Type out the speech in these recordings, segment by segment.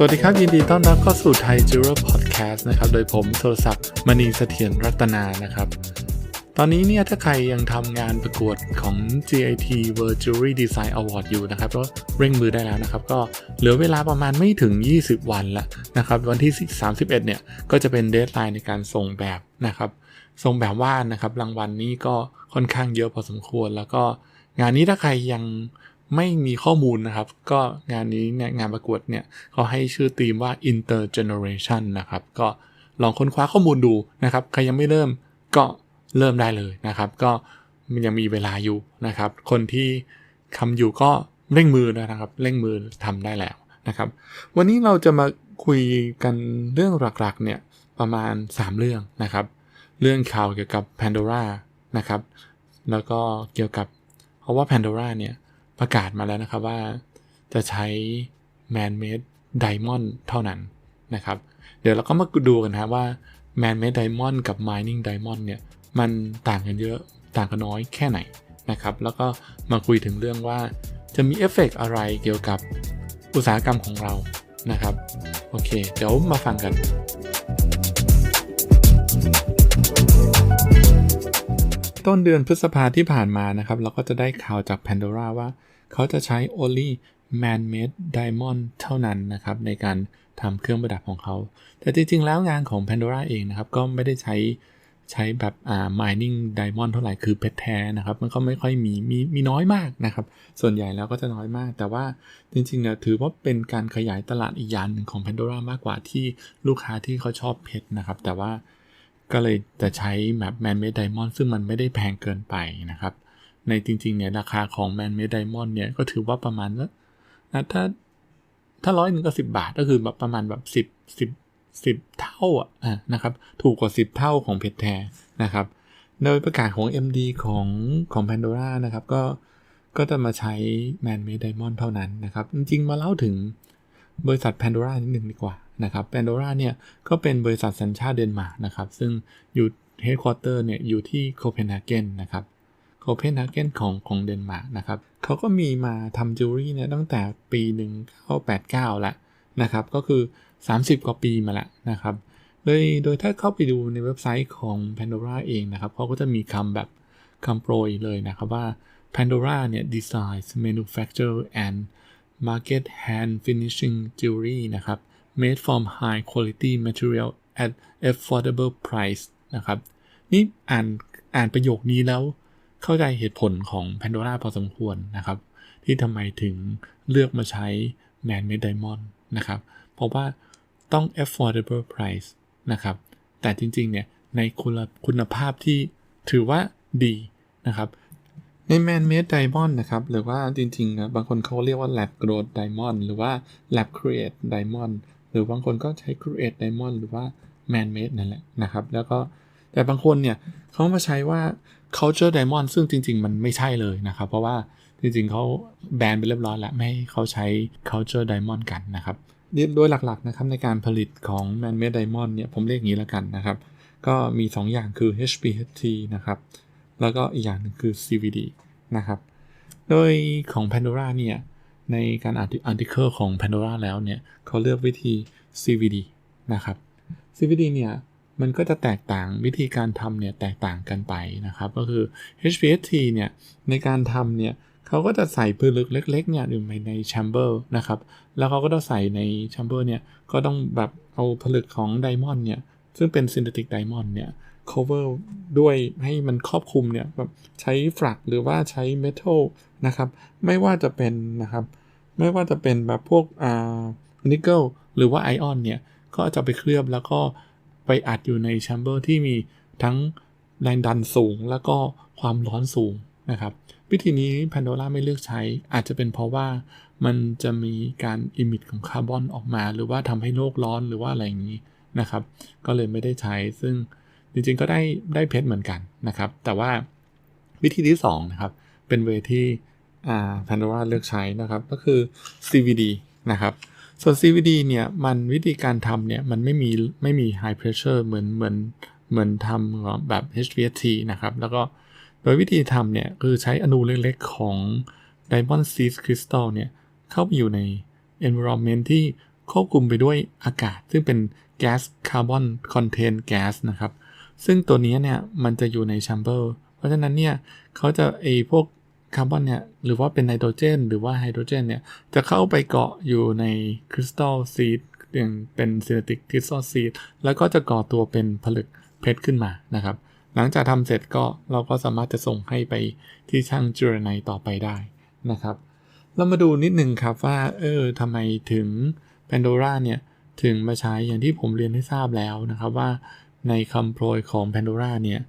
สวัสดีครับ ยินดีต้อนรับเข้าสู่ไทยจูเ r อร์พอดแคสต์นะครับโดยผมโทรศัพท์มณีเสถียรรัตนานะครับ ตอนนี้เนี่ยถ้าใครยังทำงานประกวดของ GIT World Jewelry Design Award อยู่นะครับก็เร่งมือได้แล้วนะครับ ก็เหลือเวลาประมาณไม่ถึง 20 วันละนะครับ วันที่ 31 เนี่ยก็จะเป็นเดทไลน์ในการส่งแบบนะครับส่งแบบว่านนะครับรางวัลนนี้ก็ค่อนข้างเยอะพอสมควร แล้วก็งานนี้ถ้าใครยัง ไม่มีข้อมูลนะครับ ก็งานนี้เนี่ยงานประกวดเนี่ยเขาให้ชื่อธีมว่า intergeneration นะครับ ก็ลองค้นคว้าข้อมูลดูนะครับ ใครยังไม่เริ่มก็เริ่มได้เลยนะครับ ก็มันยังมีเวลาอยู่นะครับ คนที่ทำอยู่ก็เร่งมือนะครับ เร่งมือทำได้แล้วนะครับ วันนี้เราจะมาคุยกันเรื่องหลักๆเนี่ยประมาณ 3 เรื่องนะครับ เรื่องข่าวเกี่ยวกับ Pandora นะครับ แล้วก็เกี่ยวกับเพราะว่า Pandora เนี่ย ประกาศมาแล้วนะครับว่าจะใช้ man made diamond เท่านั้นนะครับ เดี๋ยวเราก็มาดูกันนะว่า man made diamond กับ mining diamond เนี่ย มันต่างกันเยอะต่างกันน้อยแค่ไหนนะครับ แล้วก็มาคุยถึงเรื่องว่าจะมีเอฟเฟกอะไรเกี่ยวกับอุตสาหกรรมของเรานะครับ โอเค เดี๋ยวมาฟังกัน ต้นเดือนพฤษภาที่ผ่านมานะครับ เราก็จะได้ข่าวจาก Pandora ว่าเขาจะใช้ only man-made diamond เท่านั้นนะครับ ในการทำเครื่องประดับของเขา แต่จริง ๆ แล้วงานของ Pandora เองนะครับ ก็ไม่ได้ใช้ใช้แบบอ่า mining diamond เท่าไหร่คือเพชรแท้นะครับ มันก็ไม่ค่อยมีมีมีน้อยมากนะครับ ส่วนใหญ่แล้วก็จะน้อยมาก แต่ว่าจริงๆเนี่ยถือว่าเป็นการขยายตลาดอีกอย่างหนึ่งของ Pandora มากกว่าที่ลูกค้าที่เขาชอบเพชรนะครับ แต่ว่า ก็เลยจะใช้แบบ man-made diamond ซึ่งมันไม่ได้แพงเกินไปนะครับ ในจริง ๆ เนี่ย ราคาของ Man Made Diamond เนี่ย ก็ถือว่าประมาณนะถ้าถ้าร้อยหนึ่งก็สิบาทก็คือแบบประมาณแบบสิบสิบสิบเท่าอะนะครับ ถูกกว่าสิบเท่าของเพชรแท้นะครับ โดยประกาศของ MD ของของ Pandora นะครับ ก็ก็จะมาใช้ Man Made Diamond เท่านั้นนะครับ จริงๆ มาเล่าถึงบริษัท Pandora นิดหนึ่งดีกว่า นะครับ Pandora เนี่ยก็เป็นบริษัทสัญชาติเดนมาร์กนะครับซึ่งอยู่เฮดคอร์เตอร์เนี่ยอยู่ที่โคเปนเฮเกนนะครับโคเพนฮาเกนของของเดนมาร์กนะครับเขาก็มีมาทำจิวเวลรี่เนี่ยตั้งแต่ปี 1989ละนะครับก็คือ 30 กว่าปีมาละนะครับโดยโดยถ้าเข้าไปดูในเว็บไซต์ของ Pandora เองนะครับเขาก็จะมีคำแบบคำโปรยเลยนะครับว่า Pandora เนี่ย designs manufacture and market hand finishing jewelry นะครับ made from high quality material at affordable price นะครับ นี่อ่านอ่านประโยคนี้แล้วเข้าใจเหตุผลของ Pandora พอสมควรนะครับ ที่ทำไมถึงเลือกมาใช้ Man Made Diamond นะครับ เพราะว่าต้อง affordable price นะครับ แต่จริง ๆ เนี่ย ในคุณคุณภาพที่ถือว่าดีนะครับใน Man Made Diamond นะครับ หรือว่าจริงๆนะบางคนเขาเรียกว่า Lab Growth Diamond หรือว่า Lab Create Diamond หรือบางคนก็ใช้ Create Diamond หรือว่า Man Made นั่นแหละนะครับ แล้วก็แต่บางคนเนี่ยเขามาใช้ว่า culture diamond ซึ่งจริง ๆ มันไม่ใช่เลยนะครับ เพราะว่าจริง ๆเขาแบนไปเรียบร้อยแล้ว ไม่ให้เขาใช้ culture diamond กันนะครับโดยหลัก ๆ นะครับ ในการผลิตของ man made diamond เนี่ย ผมเรียกอย่างนี้แล้วกันนะครับ ก็มี 2 อย่างคือ HPHT นะครับ แล้วก็อีกอย่างหนึ่งคือ CVD นะครับ โดยของ Pandora เนี่ย ในการอ่านอาร์ติเคิลของ Pandora แล้วเนี่ยเขาเลือกวิธี CVD นะครับ CVD เนี่ยมันก็จะแตกต่างวิธีการทำเนี่ยแตกต่างกันไปนะครับ ก็คือ HPST เนี่ยในการทำเนี่ยเขาก็จะใส่พืลึกเล็กๆเนี่ยอยู่ในแชมเบอร์นะครับ แล้วเขาก็ต้องใส่ในแชมเบอร์เนี่ยก็ต้องแบบเอาผลึกของไดมอนด์เนี่ยซึ่งเป็นซินเทติกไดมอนด์เนี่ย cover ด้วยให้มันครอบคลุมเนี่ยแบบใช้ฟลักหรือว่าใช้เมทัลนะครับไม่ว่าจะเป็นนะครับไม่ว่าจะเป็นแบบพวกอ่านิกเกิลหรือว่าไอออนเนี่ย ก็จะไปเคลือบแล้วก็ไปอัดอยู่ในแชมเบอร์ที่มีทั้งแรงดันสูงแล้วก็ความร้อนสูงนะครับ วิธีนี้ Pandora ไม่เลือกใช้อาจจะเป็นเพราะว่ามันจะมีการอิมิตของคาร์บอนออกมา หรือว่าทำให้โลกร้อนหรือว่าอะไรอย่างนี้นะครับ ก็เลยไม่ได้ใช้ซึ่ง จริงๆก็ได้ได้เพชรเหมือนกันนะครับ แต่ว่าวิธีที่2นะครับเป็นเวที่อ่า Pandora เลือกใช้นะครับ ก็คือ CVD นะครับส่วน CVD เนี่ยมันวิธีการทำเนี่ยมันไม่มีไม่มี high pressure เหมือนเหมือนเหมือนทำแบบ HVT นะครับ แล้วก็โดยวิธีทำเนี่ยคือใช้อนูเล็กๆของ Diamond Seed Crystal เนี่ยเข้าไปอยู่ใน environment ที่ควบคุมไปด้วยอากาศ ซึ่งเป็นแก๊สคาร์บอนคอนเทนแก๊สนะครับ ซึ่งตัวนี้เนี่ยมันจะอยู่ในแชมเบอร์ เพราะฉะนั้นเนี่ยเขาจะไอพวกคาร์บอนเนี่ยหรือว่าเป็นไนโตรเจน หรือว่าไฮโดรเจนเนี่ยจะเข้าไปเกาะอยู่ในคริสตัลซีดอย่างเป็นซินเนติกคริสตัลซีดแล้วก็จะก่อตัวเป็นผลึกเพชรขึ้นมานะครับ หลังจากทำเสร็จก็เราก็สามารถจะส่งให้ไปที่ช่างจูรไนต่อไปได้นะครับ เรามาดูนิดนึงครับว่าเออทำไมถึง Pandora เนี่ยถึงมาใช้อย่างที่ผมเรียนให้ทราบแล้วนะครับว่า ในคำโปรยของ Pandora เนี่ย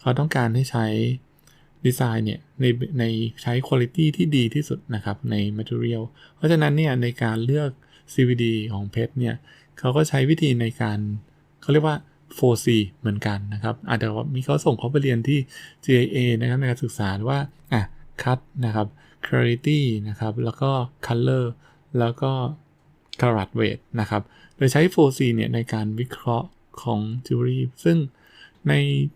เขาต้องการให้ใช้ดีไซน์เนี่ยในในใช้คุณภาพที่ดีที่สุดนะครับใน Material เพราะฉะนั้นเนี่ยในการเลือก CVD ของเพชรเนี่ยเขาก็ใช้วิธีในการเขาเรียกว่า 4C เหมือนกันนะครับอาจจะมีเขาส่งเขาไปเรียนที่ GIA นะครับในการศึกษาว่าอะ cut นะครับ clarity นะครับ แล้วก็ color แล้วก็ carat weight นะครับ โดยใช้ 4C เนี่ยในการวิเคราะห์ ของจิวเวลรี่ซึ่งใน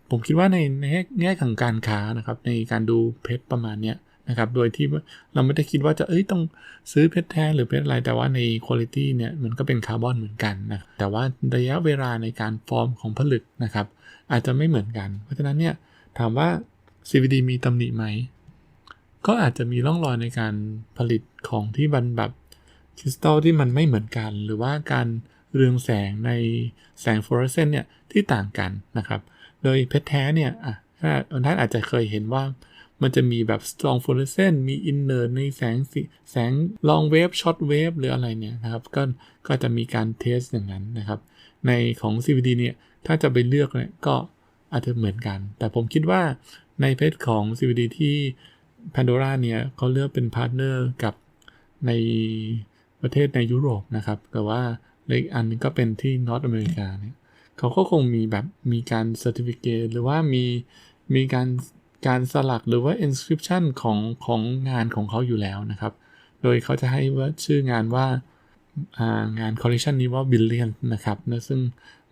ผมคิดว่าในในแง่ของการค้านะครับ ในการดูเพชรประมาณเนี้ยนะครับ โดยที่เราไม่ได้คิดว่าจะเอ้ยต้องซื้อเพชรแท้หรือเพชรอะไร แต่ว่าในคุณภาพเนี่ยมันก็เป็นคาร์บอนเหมือนกันนะแต่ว่าระยะเวลาในการฟอร์มของผลึกนะครับ อาจจะไม่เหมือนกัน เพราะฉะนั้นเนี่ยถามว่า CVD มีตำหนิไหม ก็อาจจะมีร่องรอยในการผลิตของที่บันแบบคริสตัลที่มันไม่เหมือนกัน หรือว่าการ เรืองแสงในแสงฟลูออเรสเซนต์เนี่ยที่ต่างกันนะครับ โดยเพชรแท้เนี่ยอะถ้าท่านอาจจะเคยเห็นว่ามันจะมีแบบ strong fluorescent มี inner ในแสงสีแสง long wave short wave หรืออะไรเนี่ยนะครับก็ก็จะมีการเทสอย่างนั้นนะครับ ในของ CVD เนี่ยถ้าจะไปเลือกเนี่ยก็อาจจะเหมือนกัน แต่ผมคิดว่าในเพชรของ CVD ที่ Pandora เนี่ยเขาเลือกเป็นพาร์ทเนอร์กับในประเทศในยุโรปนะครับ แต่ว่า อีกอันนึงก็เป็นที่นอตอเมริกาเนี่ยเขาก็คงมีแบบมีการเซอร์ติฟิเคตหรือว่ามีมีการการสลักหรือว่า inscription ของของงานของเขาอยู่แล้วนะครับ โดยเขาจะให้ว่าชื่องานว่างานคอลเลคชันนี้ว่า billion นะครับนะซึ่ง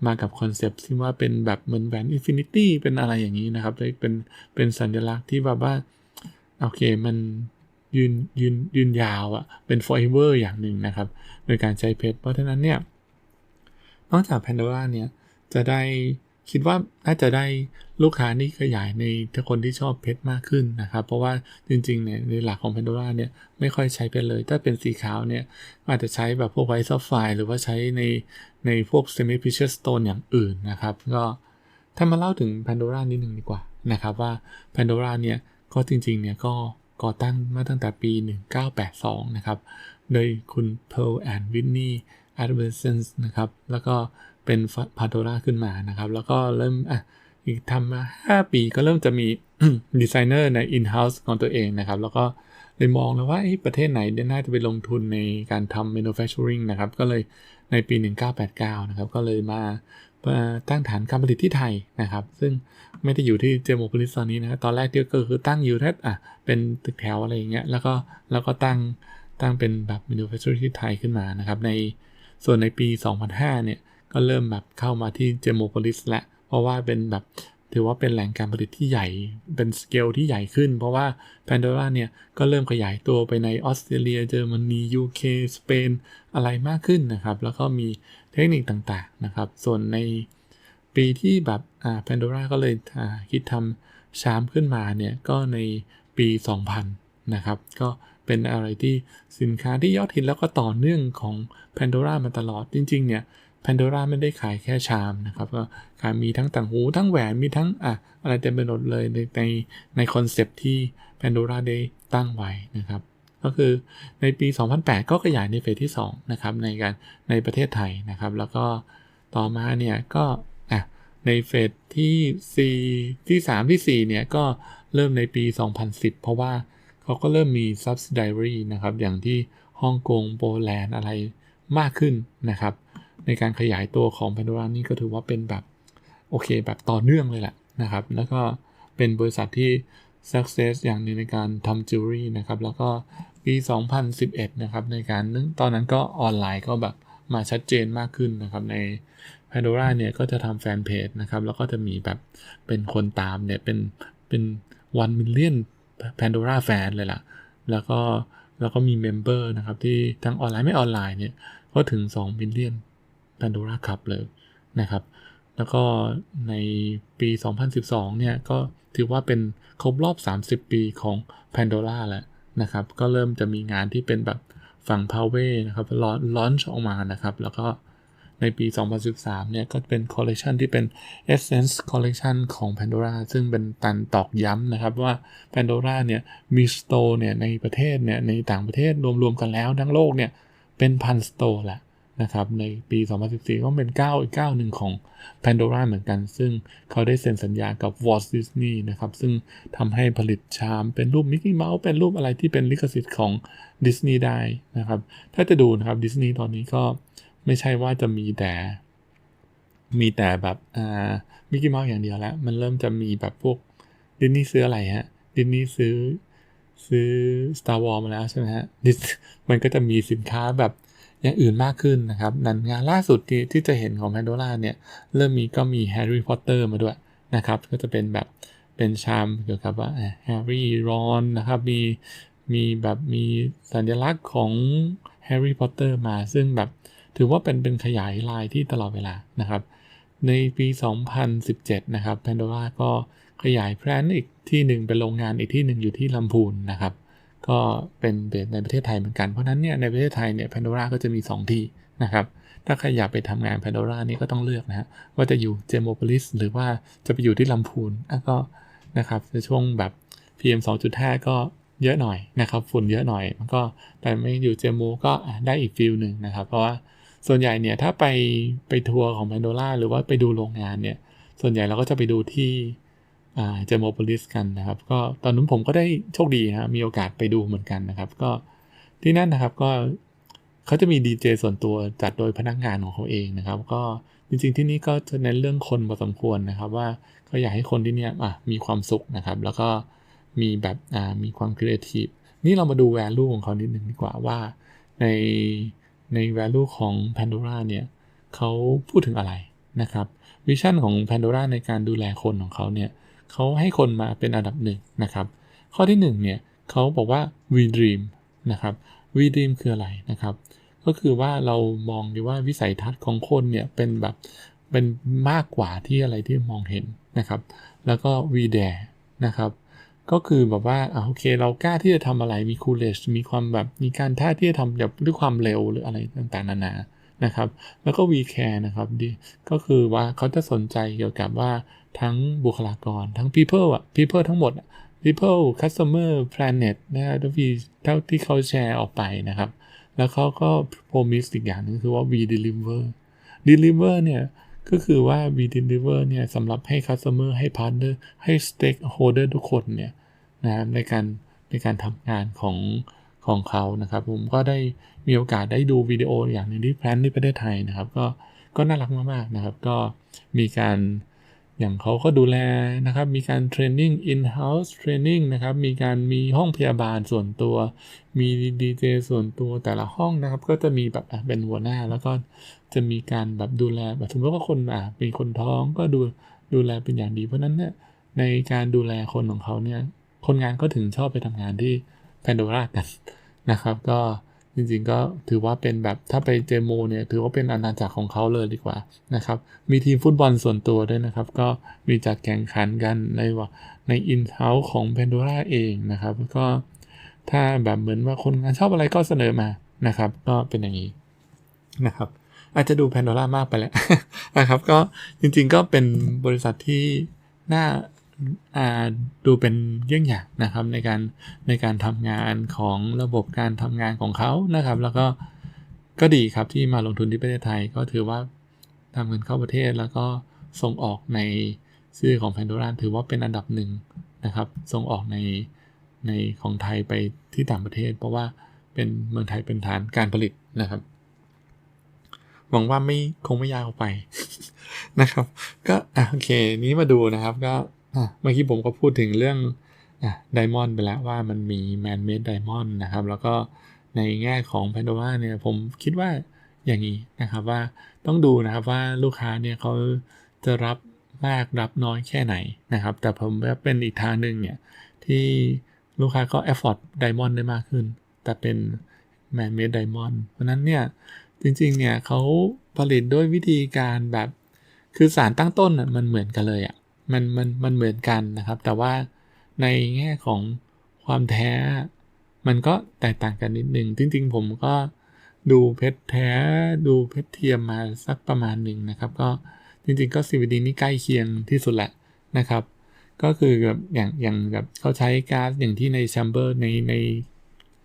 มากับคอนเซปต์ที่ว่าเป็นแบบเหมือนแหวนอินฟินิตี้เป็นอะไรอย่างนี้นะครับเป็นเป็นสัญลักษณ์ที่แบบว่า โอเคมัน ยืนยืนยืนยาวอะ่ะเป็น forever อย่างหนึ่งนะครับ โดยการใช้เพชรเพราะฉะนั้นเนี่ย นอกจาก Pandora เนี่ย จะได้คิดว่าน่าจะได้ลูกค้านี่ขยายในถ้าคนที่ชอบเพชรมากขึ้นนะครับ เพราะว่าจริงๆเนี่ยในหลักของ Pandora เนี่ยไม่ค่อยใช้เพชรเลย ถ้าเป็นสีขาวเนี่ยอาจจะใช้แบบพวกไวท์ซัฟไฟหรือว่าใช้ในในพวก semi precious stone อย่างอื่นนะครับ ก็ถ้ามาเล่าถึง Pandora นิดหนึ่งดีกว่านะครับว่า Pandora เนี่ยก็จริงๆเนี่ยก็ ก่อตั้งมาตั้งแต่ปี 1982 นะครับ โดยคุณ Pearl and Whitney a d v e r s e n นะครับ แล้วก็เป็นพาโดราขึ้นมานะครับ แล้วก็เริ่มอะอีกทำมา 5 ปีก็เริ่มจะมีดีไซเนอร์ใน in-house ของตัวเองนะครับ แล้วก็เลยมองแล้วว่าประเทศไหนน่าจะไปลงทุนในการทำ manufacturing นะครับ ก็เลยในปี 1989 นะครับ ก็เลยมา ตั้งฐานการผลิตที่ไทยนะครับ ซึ่งไม่ได้อยู่ที่เจโมโพลิสตอนนี้นะตอนแรกก็คือตั้งอยู่แค่อะเป็นตึกแถวอะไรอย่างเงี้ยแล้วก็แล้วก็ตั้งตั้งเป็นแบบ manufacturing ที่ไทยขึ้นมานะครับ ในส่วนในปี 2005 เนี่ย ก็เริ่มแบบเข้ามาที่เจโมโพลิสและเพราะว่าเป็นแบบถือว่าเป็นแหล่งการผลิตที่ใหญ่ เป็นสเกลที่ใหญ่ขึ้น เพราะว่า Pandora เนี่ย ก็เริ่มขยายตัวไปในออสเตรเลีย เยอรมนียูเคสเปน อะไรมากขึ้นนะครับ แล้วก็มี เทคนิคต่างๆนะครับ ส่วนในปีที่แบบอ่า Pandora ก็เลยอ่าคิดทำชามขึ้นมาเนี่ยก็ในปี 2000 นะครับ ก็เป็นอะไรที่สินค้าที่ยอดฮิตแล้วก็ต่อเนื่องของ Pandora มาตลอดจริง ๆ เนี่ยแพนโดราไม่ได้ขายแค่ชามนะครับ ก็ขายมีทั้งต่างหูทั้งแหวนมีทั้งอะอะไรเต็มไปหมดเลยในในในคอนเซปที่แพนโดราได้ตั้งไว้นะครับ ก็คือในปี 2008 ก็ขยายในเฟสที่ 2 นะครับ ในการในประเทศไทยนะครับ แล้วก็ต่อมาเนี่ยก็ในเฟสที่4ที่ 3 ที่ 4 เนี่ย ก็เริ่มในปี 2010 เพราะว่าเขาก็เริ่มมี subsidiary นะครับ อย่างที่ฮ่องกงโปแลนด์อะไรมากขึ้นนะครับ ในการขยายตัวของ Pandora นี่ก็ถือว่าเป็นแบบ โอเคแบบต่อเนื่องเลยแหละนะครับ แล้วก็เป็นบริษัทที่ success อย่างนึงในการทำจิวเวลรี่นะครับ แล้วก็ ปี 2011 นะครับ ในการนึงตอนนั้นก็ออนไลน์ก็แบบมาชัดเจนมากขึ้นนะครับ ใน Pandora เนี่ยก็จะทำแฟนเพจนะครับ แล้วก็จะมีแบบเป็นคนตามเนี่ย เป็นเป็น1 million Pandora fan เลยล่ะ แล้วก็แล้วก็มีเมมเบอร์นะครับ ที่ทั้งออนไลน์ไม่ออนไลน์เนี่ย ก็ถึง2มิลเลียน Pandora Cup เลยนะครับแล้วก็ในปี 2012 เนี่ย ก็ถือว่าเป็นครบรอบ 30 ปีของ Pandora แล้ว นะครับ ก็เริ่มจะมีงานที่เป็นแบบฝั่งพาวเวนะครับลอนช์ออกมานะครับ แล้วก็ในปี 2013 เนี่ย ก็เป็นคอลเลคชันที่เป็น Essence Collection ของ Pandora ซึ่งเป็นตันตอกย้ำนะครับว่า Pandora เนี่ย มีสโตร์เนี่ย ในประเทศเนี่ย ในต่างประเทศรวมๆกันแล้วทั้งโลกเนี่ย เป็นพันสโตร์แหละ นะครับในปี 2014 ก็เป็นก้าวอีกก้าวหนึ่งของ Pandora เหมือนกัน ซึ่งเขาได้เซ็นสัญญากับ Walt Disney นะครับ ซึ่งทำให้ผลิตชามเป็นรูปมิกกี้เมาส์เป็นรูปอะไรที่เป็นลิขสิทธิ์ของดิสนีย์ได้นะครับ ถ้าจะดูนะครับดิสนีย์ตอนนี้ก็ไม่ใช่ว่าจะมีแต่ มีแต่แบบอ่ามิกกี้เมาส์อย่างเดียวแล้ว มันเริ่มจะมีแบบพวกดิสนีย์ซื้ออะไรฮะดิสนีย์ซื้อซื้อ Star Wars มาแล้วใช่ไหมฮะ มันก็จะมีสินค้าแบบ อย่างอื่นมากขึ้นนะครับนันงานล่าสุดที่ที่จะเห็นของ Pandora เนี่ย เริ่มมีก็มี Harry Potter มาด้วยนะครับ ก็จะเป็นแบบเป็นชามเกี่ยวกับว่า Harry Ron นนะครับ มีมีแบบมีสัญลักษณ์ของ Harry Potter มาซึ่งแบบถือว่าเป็นเป็นขยายลายที่ตลอดเวลานะครับ ในปี 2017 นะครับ Pandora ก็ขยายแพลนอีกที่หนึ่งเป็นโรงงานอีกที่หนึ่งอยู่ที่ลำพูนนะครับ ก็เป็นเบสในประเทศไทยเหมือนกัน เพราะนั้นเนี่ยในประเทศไทยเนี่ย Pandora ก็จะมี 2 ที่นะครับ ถ้าใครอยากไปทำงาน Pandora นี่ก็ต้องเลือกนะฮะว่าจะอยู่เจโมโพลิสหรือว่าจะไปอยู่ที่ลำพูนก็นะครับในช่วงแบบ PM 2.5 ก็เยอะหน่อยนะครับฝุ่นเยอะหน่อย มันก็แต่ไม่อยู่เจโมก็ได้อีกฟิลหนึ่งนะครับ เพราะว่าส่วนใหญ่เนี่ยถ้าไปไปทัวร์ของ Pandora หรือว่าไปดูโรงงานเนี่ยส่วนใหญ่เราก็จะไปดูที่ เจโมโพลิสกันนะครับ ก็ตอนนั้นผมก็ได้โชคดีนะมีโอกาสไปดูเหมือนกันนะครับ ก็ที่นั่นนะครับก็เขาจะมีดีเจส่วนตัวจัดโดยพนักงานของเขาเองนะครับ ก็จริงๆที่นี่ก็จะเน้นเรื่องคนพอสมควรนะครับ ว่าเขาอยากให้คนที่นี่มีความสุขนะครับ แล้วก็มีแบบมีความครีเอทีฟนี่เรามาดูแวลูของเขานิดนึงดีกว่าว่าในใน value ของ Pandora เนี่ยเขาพูดถึงอะไรนะครับวิชั่นของ Pandora ในการดูแลคนของเขาเนี่ย เขาให้คนมาเป็นอันดับหนึ่งนะครับ ข้อที่1เนี่ยเขาบอกว่า we dream นะครับ we dream คืออะไรนะครับ ก็คือว่าเรามองดีว่าวิสัยทัศน์ของคนเนี่ยเป็นแบบเป็นมากกว่าที่อะไรที่มองเห็นนะครับ แล้วก็ we dare นะครับก็คือแบบว่าโอเค เรากล้าที่จะทำอะไรมีคูลเลชมีความแบบมีการท่าที่จะทำแบบด้วยความเร็วหรืออะไรต่างๆนานานา นะครับ แล้วก็วีแคร์นะครับดีก็คือว่าเขาจะสนใจเกี่ยวกับว่าทั้งบุคลากรทั้ง people อะ people ทั้งหมด people customer planet นะทุกทีเท่าที่เขาแชร์ออกไปนะครับ แล้วเขาก็ promise อีกอย่างนึงคือว่า we deliver deliver เนี่ยก็คือว่า we deliver เนี่ยสำหรับให้ customer ให้ partner ให้ stakeholder ทุกคนเนี่ยนะในการในการทำงานของของเขานะครับ ผมก็ได้ มีโอกาสได้ดูวิดีโออย่างหนึ่งที่แพลนที่ประเทศไทยนะครับ ก็ก็น่ารักมากๆนะครับ ก็มีการอย่างเขาก็ดูแลนะครับ มีการเทรนนิ่ง in-house training นะครับ มีการมีห้องพยาบาลส่วนตัว มีดีเจส่วนตัวแต่ละห้องนะครับ ก็จะมีแบบเป็นหัวหน้า แล้วก็จะมีการแบบดูแลแบบสมมติว่าคนอะเป็นคนท้องก็ดูดูแลเป็นอย่างดีเพราะนั้นเนี่ยในการดูแลคนของเขาเนี่ย คนงานก็ถึงชอบไปทำงานที่แพนโดรากันนะครับ ก็ จริงๆก็ถือว่าเป็นแบบถ้าไปเจโมเนี่ยถือว่าเป็นอาณาจักรของเขาเลยดีกว่านะครับ มีทีมฟุตบอลส่วนตัวด้วยนะครับ ก็มีจัดแข่งขันกันในว่าในอินเฮ้าของแพนโดราเองนะครับ ก็ถ้าแบบเหมือนว่าคนงานชอบอะไรก็เสนอมานะครับ ก็เป็นอย่างนี้นะครับ อาจจะดูแพนโดรามากไปแล้วนะครับ ก็จริงๆก็เป็นบริษัทที่น่า ดูเป็นเยี่ยงอย่างนะครับในการในการทำงานของระบบการทำงานของเขานะครับ แล้วก็ก็ดีครับที่มาลงทุนที่ประเทศไทยก็ถือว่าทำเงินเข้าประเทศแล้วก็ส่งออกในชื่อของแพนโดรานถือว่าเป็นอันดับหนึ่งนะครับ ส่งออกในในของไทยไปที่ต่างประเทศ เพราะว่าเป็นเมืองไทยเป็นฐานการผลิตนะครับ หวังว่าไม่คงไม่ยากออกไปนะครับ ก็อโอเค นี้มาดูนะครับก็ เมื่อกี้ผมก็พูดถึงเรื่องไดมอนด์ไปแล้วว่ามันมีแมนเมดไดมอนด์นะครับ แล้วก็ในแง่ของแพนโดราเนี่ยผมคิดว่าอย่างนี้นะครับว่าต้องดูนะครับว่าลูกค้าเนี่ยเขาจะรับมากรับน้อยแค่ไหนนะครับ แต่ผมว่าเป็นอีกทางหนึ่งเนี่ยที่ลูกค้าก็ afford ไดมอนด์ได้มากขึ้น แต่เป็นแมนเมดไดมอนด์เพราะนั้นเนี่ยจจริงๆเนี่ยเขาผลิตด้วยวิธีการแบบ คือสารตั้งต้นมันเหมือนกันเลยอะ มันมันมันเหมือนกันนะครับ แต่ว่าในแง่ของความแท้ มันก็แตกต่างกันนิดนึงจริงๆ ผมก็ดูเพชรแท้ดูเพชรเทียมมาสักประมาณหนึ่งนะครับ ก็จริงๆก็ CVD นี่ใกล้เคียงที่สุดแหละนะครับ ก็คือแบบอย่างอย่างแบบเขาใช้ก๊าซอย่างที่ในแชมเบอร์ในใน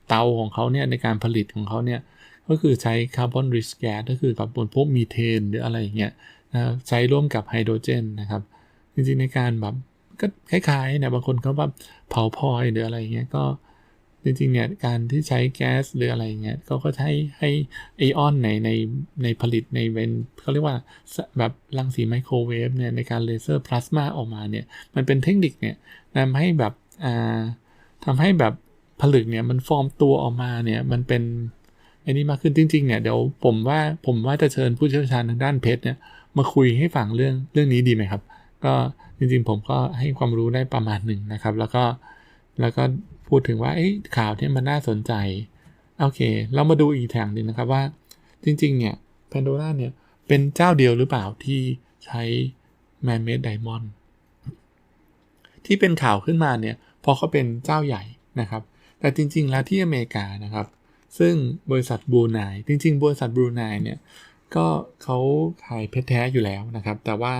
เตาของเขาเนี่ยในการผลิตของเขาเนี่ยก็คือใช้คาร์บอนริชแก๊สก็คือแบบนพวกมีเทนหรืออะไรอย่างเงี้ยนะใช้ร่วมกับไฮโดรเจนนะครับ จริงๆในการแบบก็คล้ายๆนะบางคนเขาแบบเผาพลอยหรืออะไรเงี้ยก็จริงๆเนี่ยการที่ใช้แก๊สหรืออะไรเงี้ยก็ก็ใช้ให้ไอออนในในในผลิตในเป็นเขาเรียกว่าแบบรังสีไมโครเวฟเนี่ยในการเลเซอร์พลาสมาออกมาเนี่ยมันเป็นเทคนิคเนี่ยทำให้แบบอ่าทำให้แบบผลึกเนี่ยมันฟอร์มตัวออกมาเนี่ยมันเป็นอ้นี่มากขึ้นจริงๆเนี่ยเดี๋ยวผมว่าผมว่าจะเชิญผู้เชี่ยวชาญทางด้านเพชรเนี่ยมาคุยให้ฟังเรื่องเรื่องนี้ดีไหมครับ ก็จริงๆผมก็ให้ความรู้ได้ประมาณหนึ่งนะครับ แล้วก็แล้วก็พูดถึงว่าข่าวที่มันน่าสนใจ โอเค เรามาดูอีกแถงหนึ่งนะครับว่า จริง ๆ เนี่ยแพนโดร่าเนี่ย เป็นเจ้าเดียวหรือเปล่าที่ใช้แมนเมดไดมอนที่เป็นข่าวขึ้นมาเนี่ยพอเขาเป็นเจ้าใหญ่นะครับ แต่จริง ๆ แล้วที่อเมริกานะครับ ซึ่งบริษัทบรูไนจริง ๆ บริษัทบรูไนเนี่ยก็เขาขายเพชรแท้อยู่แล้วนะครับ แต่ว่า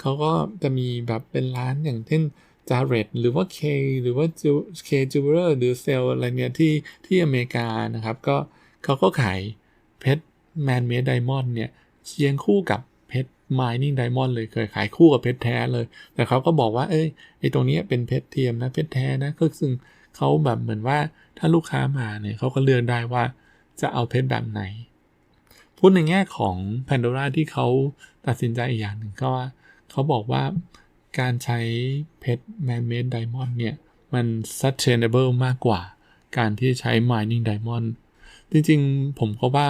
เขาก็จะมีแบบเป็นร้านอย่างเช่นจาร์เรตหรือว่า K หรือว่า K Jeweler หรือเซลอะไรเนี่ยที่ที่อเมริกานะครับ ก็เขาก็ขายเพชรแมนเมดไดมอนด์เนี่ยเคียงคู่กับเพชรมายนิ่งไดมอนด์เลยเคยขายคู่กับเพชรแท้เลย แต่เขาก็บอกว่าเอ้ยไอตรงนี้เป็นเพชรเทียมนะเพชรแท้นะก็ซึ่งเขาแบบเหมือนว่าถ้าลูกค้ามาเนี่ยเขาก็เลือกได้ว่าจะเอาเพชรแบบไหน พูดในแง่ของ Pandora ที่เขาตัดสินใจอีกอย่างหนึ่งก็ว่า เขาบอกว่าการใช้เพชร man-made diamond เนี่ย มัน sustainable มากกว่าการที่ใช้ mining diamond จริงๆ ผมก็ว่า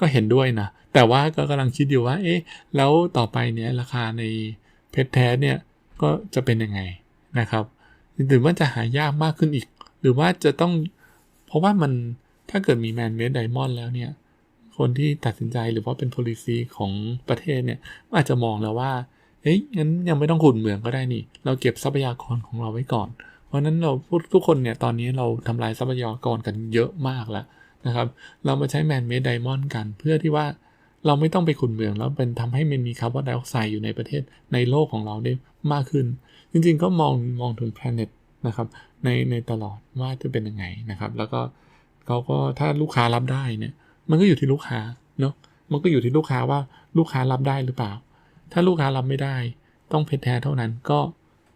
ก็เห็นด้วยนะ แต่ว่าก็กำลังคิดอยู่ว่า เอ๊ะ แล้วต่อไปเนี่ย ราคาในเพชรแท้เนี่ย ก็จะเป็นยังไงนะครับ หรือว่าจะหายากมากขึ้นอีก หรือว่าจะต้อง เพราะว่ามันถ้าเกิดมี man-made diamond แล้วเนี่ย คนที่ตัดสินใจหรือว่าเป็น policy ของประเทศเนี่ย อาจจะมองแล้วว่า เฮ้ยงั้นยังไม่ต้องขุดเหมืองก็ได้นี่ เราเก็บทรัพยากรของเราไว้ก่อน เพราะนั้นเราทุกคนเนี่ยตอนนี้เราทำลายทรัพยากรกันเยอะมากแล้วนะครับ เรามาใช้แมนเมดไดมอนด์กัน เพื่อที่ว่าเราไม่ต้องไปขุดเหมืองแล้วเป็นทำให้มันมีคาร์บอนไดออกไซด์อยู่ในประเทศในโลกของเราได้มากขึ้น จริงๆก็มองมองถึงแพลเน็ตนะครับในในตลอดว่าจะเป็นยังไงนะครับ แล้วก็เขาก็ถ้าลูกค้ารับได้เนี่ย มันก็อยู่ที่ลูกค้าเนาะมันก็อยู่ที่ลูกค้าว่าลูกค้ารับได้หรือเปล่า ถ้าลูกค้ารับไม่ได้ ต้องเพชรแท้เท่านั้นก็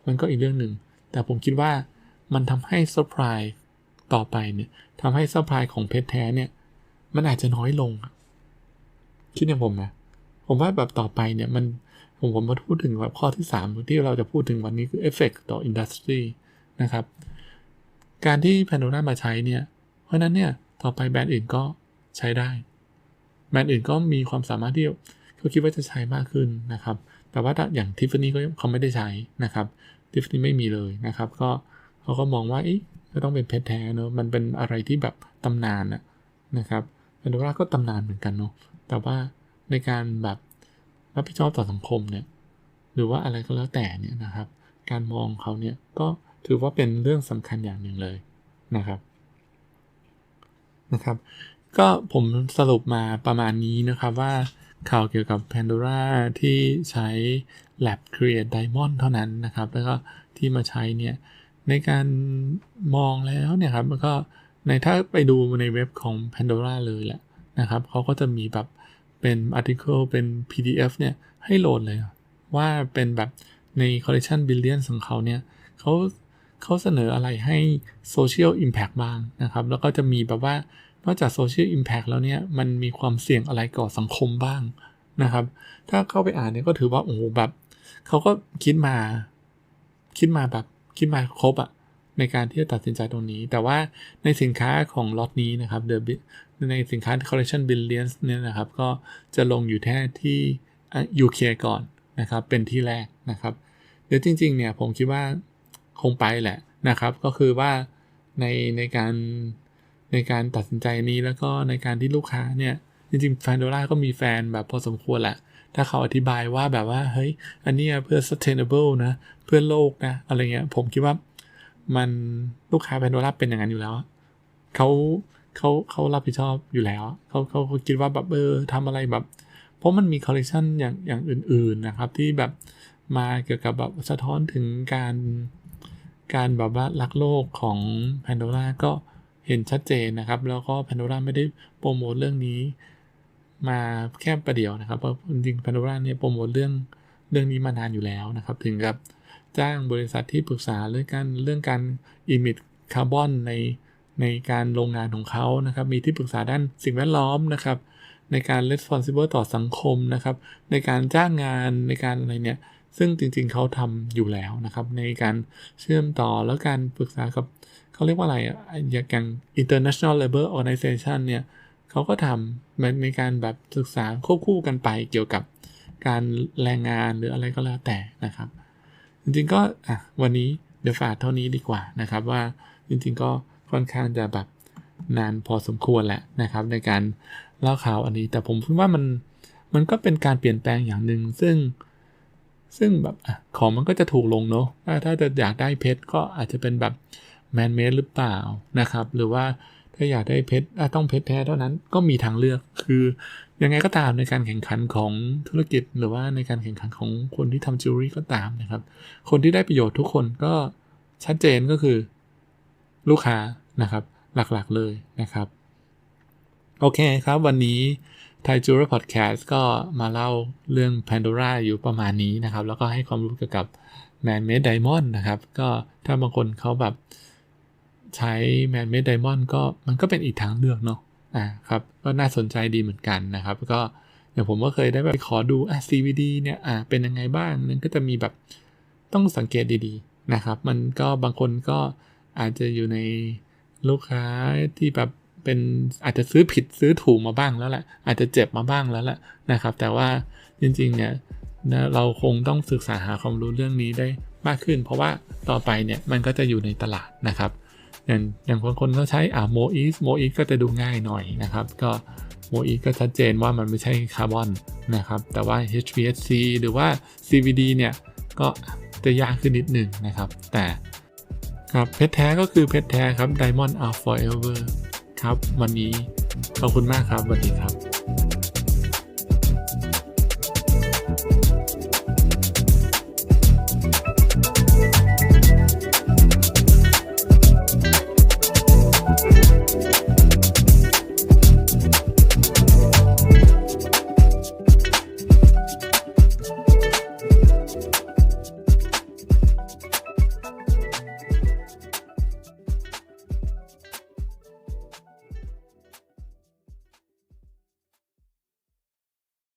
มันก็อีกเรื่องหนึ่ง แต่ผมคิดว่ามันทำให้ซัพพลายต่อไปเนี่ยทำให้ซัพพลายของเพชรแท้เนี่ย มันอาจจะน้อยลง คิดอย่างผมนะ ผมว่าแบบต่อไปเนี่ยมันผมผมมาพูดถึงแบบข้อที่ 3 ที่เราจะพูดถึงวันนี้คือเอฟเฟกต่ออินดัสทรีนะครับ การที่แพนโดรามาใช้เนี่ย เพราะนั้นเนี่ย ต่อไปแบรนด์อื่นก็ใช้ได้ แบรนด์อื่นก็มีความสามารถที่ เขาคิดว่าจะใช้มากขึ้นนะครับ แต่ว่าอย่างทิฟฟานี่ก็เขาไม่ได้ใช้นะครับทิฟฟานี่ไม่มีเลยนะครับ ก็เขาก็มองว่าอ๊ก็ต้องเป็นเพชรแท้เนอะมันเป็นอะไรที่แบบตำนานอะนะครับแอนโดราก็ตำนานเหมือนกันเนาะแต่ว่าในการแบบรับผิดชอบต่อสังคมเนี่ยหรือว่าอะไรก็แล้วแต่เนี่ยนะครับ การมองเขาเนี่ยก็ถือว่าเป็นเรื่องสำคัญอย่างหนึ่งเลยนะครับนะครับ ก็ผมสรุปมาประมาณนี้นะครับว่า ข่าวเกี่ยวกับ Pandora ที่ใช้ Lab Create Diamond เท่านั้นนะครับ แล้วก็ที่มาใช้เนี่ยในการมองแล้วเนี่ยครับมันก็ในถ้าไปดูในเว็บของ Pandora เลยแหละนะครับเขาก็จะมีแบบเป็น article เป็น PDF เนี่ยให้โหลดเลย ว่าเป็นแบบใน collection billion ของเขาเนี่ยเขาเขาเสนออะไรให้ social impact บ้างนะครับ แล้วก็จะมีแบบว่า นอกจากโซเชียลอิมแพกแล้วเนี่ย มันมีความเสี่ยงอะไรก่อสังคมบ้างนะครับ ถ้าเข้าไปอ่านเนี่ยก็ถือว่า โอ้โหแบบเขาก็คิดมา คิดมาแบบ คิดมาครบอะในการที่จะตัดสินใจตรงนี้ แต่ว่าในสินค้าของล็อตนี้นะครับเดอะในสินค้า collection billions เนี่ยนะครับ ก็จะลงอยู่แค่ที่ UK ก่อนนะครับ เป็นที่แรกนะครับ เดี๋ยวจริง ๆ เนี่ยผมคิดว่าคงไปแหละนะครับ ก็คือว่าในในการ ในการตัดสินใจนี้แล้วก็ในการที่ลูกค้าเนี่ยจริงๆ Pandora ก็มีแฟนแบบพอสมควรแหละถ้าเขาอธิบายว่าแบบว่าเฮ้ยอันนี้เพื่อ sustainable นะเพื่อโลกนะอะไรเงี้ยผมคิดว่ามันลูกค้า Pandora เป็นอย่างนั้นอยู่แล้วเขาเขาเขารับผิดชอบอยู่แล้วเขาเขาเขาคิดว่าแบบเออทำอะไรแบบ เพราะมันมีคอลเลคชันอย่างอย่างอื่น ๆนะครับ ที่แบบมาเกี่ยวกับแบบสะท้อนถึงการ การแบบว่ารักโลกของ Pandora ก็ เห็นชัดเจนนะครับ แล้วก็ Pandora ไม่ได้โปรโมทเรื่องนี้ มาแค่ประเดี๋ยวนะครับ เพราะจริงๆ Pandora เนี่ยโปรโมทเรื่องเรื่องนี้มานานอยู่แล้วนะครับ ถึงกับจ้างบริษัทที่ปรึกษาเรื่องการเรื่องการ emit คาร์บอนในในการโรงงานของเขานะครับ มีที่ปรึกษาด้านสิ่งแวดล้อมนะครับ ในการ responsible ต่อสังคมนะครับ ในการจ้างงานในการอะไรเนี่ย ซึ่งจริงๆเขาทำอยู่แล้วนะครับในการเชื่อมต่อแล้วการปรึกษากับเขาเรียกว่าอะไรอะอย่าง international labor organization เนี่ยเขาก็ทำในในการแบบศึกษาควบคู่กันไปเกี่ยวกับการแรงงานหรืออะไรก็แล้วแต่นะครับ จริงๆก็อะวันนี้เดี๋ยวฝากเท่านี้ดีกว่านะครับว่าจริงๆก็ค่อนข้างจะแบบนานพอสมควรแหละนะครับ ในการเล่าข่าวอันนี้ แต่ผมคิดว่ามันมันก็เป็นการเปลี่ยนแปลงอย่างหนึ่งซึ่ง ซึ่งแบบอะของมันก็จะถูกลงเนาะถ้าจะอยากได้เพชรก็อาจจะเป็นแบบแมนเมดหรือเปล่านะครับ หรือว่าถ้าอยากได้เพชรต้องเพชรแท้เท่านั้นก็มีทางเลือก คือยังไงก็ตามในการแข่งขันของธุรกิจ หรือว่าในการแข่งขันของคนที่ทำจิวเวลรี่ก็ตามนะครับ คนที่ได้ประโยชน์ทุกคนก็ชัดเจนก็คือลูกค้านะครับ หลักๆเลยนะครับ โอเคครับวันนี้ ไทยจูร์พอดแคสต์ก็มาเล่าเรื่อง Pandora อยู่ประมาณนี้นะครับ แล้วก็ให้ความรู้เกี่ยวกับ Man Made Diamond นะครับ ก็ถ้าบางคนเขาแบบใช้ Man Made Diamond ก็มันก็เป็นอีกทางเลือกเนาะอ่าครับ ก็น่าสนใจดีเหมือนกันนะครับ ก็อย่างผมก็เคยได้แบบขอดูอะ CVD เนี่ยอ่าเป็นยังไงบ้างนั่นก็จะมีแบบต้องสังเกตดีๆนะครับ มันก็บางคนก็อาจจะอยู่ในลูกค้าที่แบบ เป็นอาจจะซื้อผิดซื้อถูกมาบ้างแล้วแหละอาจจะเจ็บมาบ้างแล้วแหละนะครับ แต่ว่าจริงๆเนี่ยเราคงต้องศึกษาหาความรู้เรื่องนี้ได้มากขึ้น เพราะว่าต่อไปเนี่ยมันก็จะอยู่ในตลาดนะครับ อย่างอย่างคนคนเขาใช้อ่าโมอีสโมอีสก็จะดูง่ายหน่อยนะครับ ก็โมอีสก็ชัดเจนว่ามันไม่ใช่คาร์บอนนะครับ แต่ว่า HPSC หรือว่า CVD เนี่ยก็จะยากขึ้นนิดหนึ่งนะครับ แต่ครับเพชรแท้ก็คือเพชรแท้ครับ Diamond are forever ครับ วันนี้ขอบคุณมากครับสวัสดีครับ